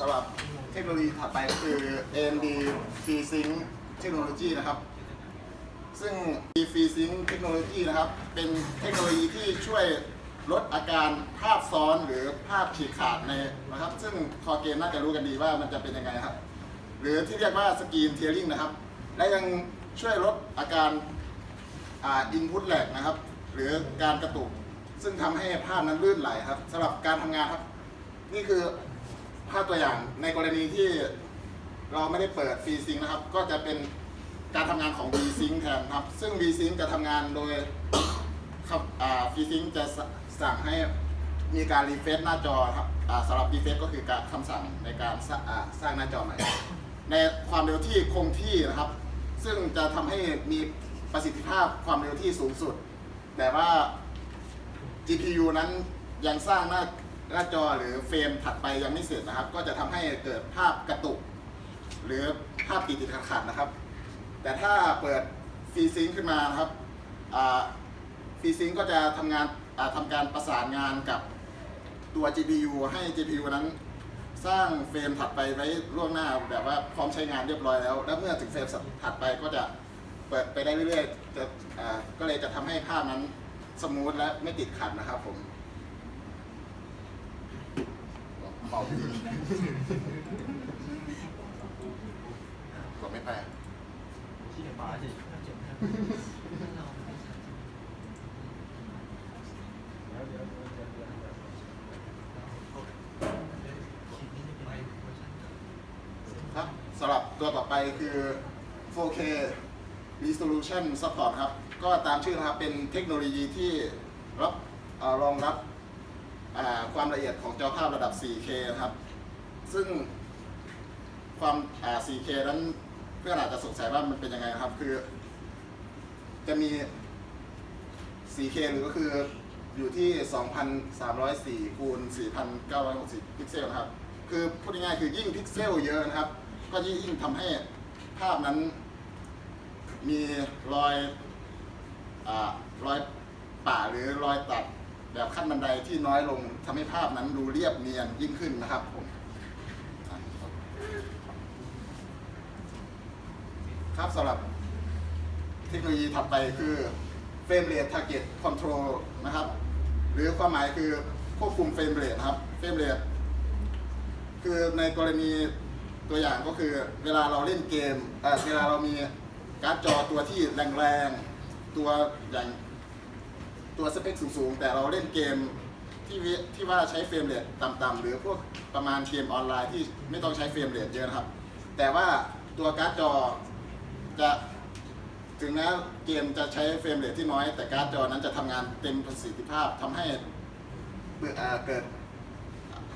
สำหรับเทคโนโลยีถัดไปก็คือ AMD FreeSync Technology นะครับ ซึ่ง FreeSync Technology นะครับ เป็นเทคโนโลยีที่ช่วยลดอาการภาพซ้อนหรือภาพฉีกขาดในนะครับ ซึ่งคอเกมน่าจะรู้กันดีว่ามันจะเป็นยังไงครับ หรือที่เรียกว่าสกรีนเทียริงนะครับ และยังช่วยลดอาการอ่าอินพุตแหลกนะครับ หรือการกระตุก ซึ่งทำให้ภาพนั้นลื่นไหลครับสำหรับการทำงานครับ นี่คือ ภาพตัวอย่างในกรณีที่เราไม่ได้เปิดฟรีซิงนะครับ ก็จะเป็นการทำงานของ v s y n c แทนครับ ซึ่ง v s y n c จะทำงานโดยครับฟรีซิงจะสั่งให้มีการรีเฟซหน้าจอครับสำหรับรีเฟซก็คือการคำสั่งในการสร้าสร้างหน้าจอใหม่ ในความเร็วที่คงที่นะครับ ซึ่งจะทำให้มีประสิทธิภาพความเร็วที่สูงสุด แต่ว่า GPU นั้นยังสร้างหน้า หน้าจอหรือเฟรมถัดไปยังไม่เสร็จนะครับ ก็จะทำให้เกิดภาพกระตุก หรือภาพติดติดขัดๆนะครับ แต่ถ้าเปิดฟีซิงขึ้นมานะครับฟีซิงก็จะทำงานอ่าทำการประสานงานกับตัว GPU ให้ GPU นั้นสร้างเฟรมถัดไปไว้ล่วงหน้าแบบว่าพร้อมใช้งานเรียบร้อยแล้ว แล้วเมื่อถึงเฟรมถัดไปก็จะเปิดไปได้เรื่อยๆจะอ่าก็เลยจะทำให้ภาพนั้นสมูทและไม่ติดขัดนะครับผม เบากดไม่ไปที่ฟ้าสิครับสำหรับตัวต่อไปคือ 4K Resolution Support ครับ ก็ตามชื่อนะครับเป็นเทคโนโลยีที่รับรองรับ ละเอียดของจอภาพระดับ 4K นะครับ ซึ่งความอ่า 4K นั้นเพื่อนอาจจะสงสัยว่ามันเป็นยังไงนะครับ คือ จะมี 4K หรือก็คืออยู่ที่ 2,304คูณ4,960 พิกเซลนะครับ คือพูดง่ายๆคือยิ่งพิกเซลเยอะนะครับ ก็ยิ่งทำให้ภาพนั้นมีรอยอรอยป่าหรือรอยตัด แบบขั้นบันไดที่น้อยลงทำให้ภาพนั้นดูเรียบเนียนยิ่งขึ้นนะครับผมครับสำหรับเทคโนโลยีถัดไปคือ Frame Rate Target Control นะครับ หรือความหมายคือควบคุมเฟรมเรทครับเฟรมเรทคือในกรณีตัวอย่างก็คือเวลาเราเล่นเกมเอ่อเวลาเรามีการ์ดจอตัวที่แรงๆ ตัวอย่าง ตัวสเปคสูงๆ แต่เราเล่นเกมที่วิที่ว่าใช้เฟรมเรทต่ำๆหรือพวกประมาณเกมออนไลน์ที่ไม่ต้องใช้เฟรมเรทเยอะนะครับ แต่ว่าตัวการ์ดจอจะถึงแม้เกมจะใช้เฟรมเรทที่น้อย แต่การ์ดจอนั้นจะทำงานเต็มประสิทธิภาพทำให้เบื่อเอ่อเกิด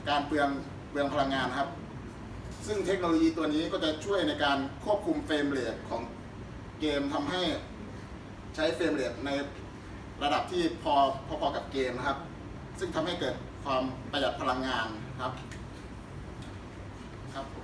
การเปลืองเปลืองพลังงานครับ ซึ่งเทคโนโลยีตัวนี้ก็จะช่วยในการควบคุมเฟรมเรทของเกมทำให้ใช้เฟรมเรทใน ระดับที่พอพอๆกับเกมนะครับ ซึ่งทำให้เกิดความประหยัดพลังงานครับครับผม